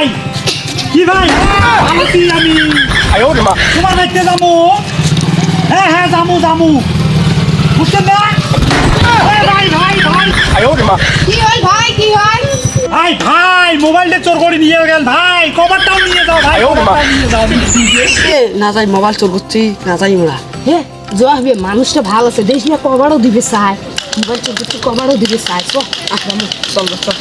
ভাই? কি ভাই? আমি কি আমি তোমার বাড়িতে যাব? হ্যাঁ হ্যাঁ যামু যামু বুঝছেন না? ভাই ভাই ভাই। কি হয় ভাই কি হয়? ভাই ভাই মোবাইলটা চোর করে নিয়ে গেল ভাই। কভারটাও নিয়ে যাও ভাই না যাই মোবাইল চোর করছি না যাই ওরা। হ্যাঁ জবাবে মানুষটা ভালো আছে। দেশ না কভারও দিবে চাই। মোবাইল চোর করছি কভারও দিবে চাই। চল আপনার চল চল।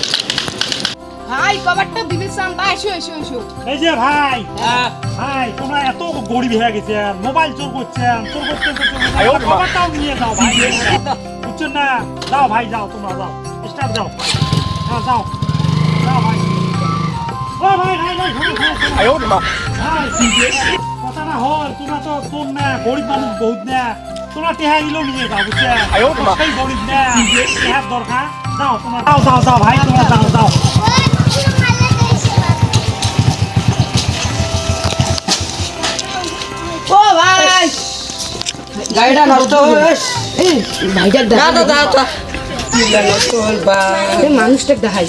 ভাই কভারটা দিবিসাম ভাই এসো এসো এসো। এই যে ভাই হ্যাঁ। ভাই তোমরা এত গরিব হয়ে গেছে মোবাইল চোর করছে চোর করছে কভারটাও নিয়ে যাও ভাই। বুঝছ না? যাও ভাই যাও তোমরা যাও। স্টাফ যাও। হ্যাঁ যাও। যাও ভাই। ও ভাই ভাই ভাই ভাই ওর মা। কথা না হল তোমরা তো তোর না গরিব মানুষ বহুত না। তোমরা টেহা দিলেও নিয়ে যাও বুঝছে সেই গরিব না। টেহার দরকার। যাও তোমরা যাও যাও যাও ভাই তোমরা যাও যাও। গাড়িটা নষ্ট মানুষটা দেখাই।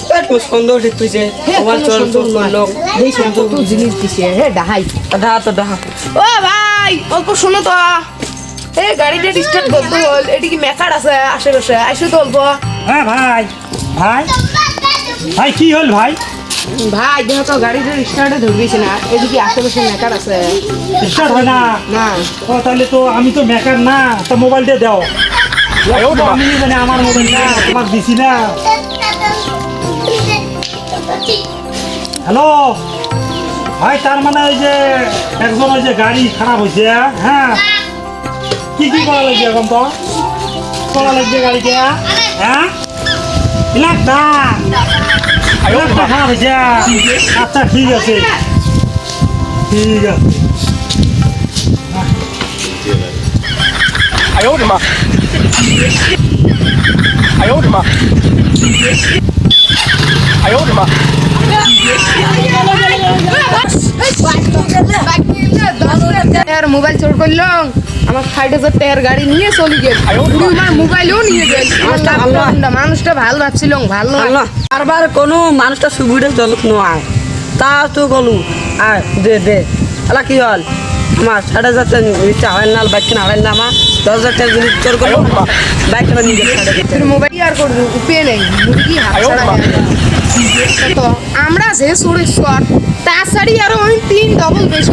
সুন্দর ঠিক তুইছে মোবাইল চোর চোর করল এই সুন্দর জিনিস দিছে হে দেখাই। দাদা তো দাদা। ও ভাই অল্প শোনো তো। এই গাড়িটা করতে হল। এটি কি মেকার আছে? আশেপাশে। আইসো তো অল্প। হ্যাঁ ভাই। ভাই? ভাই কি হল ভাই? ভাই দেহ তো গাড়ি যে স্টার্টে ধরবিস না এদিকে আশেপাশে মেকার আছে। স্টার্ট হয় না? না। ও তাহলে তো আমি তো মেকার না তো মোবাইলটা দাও। আমি মানে আমার মোবাইল না তোমার দিছি না। হ্যালো ভাই তার মানে ওই যে একজন ওই যে গাড়ি খারাপ হয়েছে হ্যাঁ? কি কি করা লাগবে এখন তো? করা লাগবে গাড়িটা হ্যাঁ? না। আচ্ছা ঠিক আছে ঠিক আছে মোবাইল চোর করলাম আমার ষাট হাজার টাকার গাড়ি নিয়ে চলে গেল। আমার মোবাইলও নিয়ে গেল। মানুষটা ভালো না। মানুষটা ভালো ভাবছিল ভালো। বারবার কোনো মানুষটা সুবিধা জলক নয়। তা তো গলু। আর দে দে। আলা কি হল? আমার ষাট হাজার টাকা হয় না বাইক কিনা হয় না আমার দশ হাজার টাকা জিনিস চোর করল বাইক কিনা নিয়ে। তোর মোবাইল আর করব উপায় নেই। মুরগি। তো আমরা যে শাড়ি আরও ওই তিন ডবল বেশি।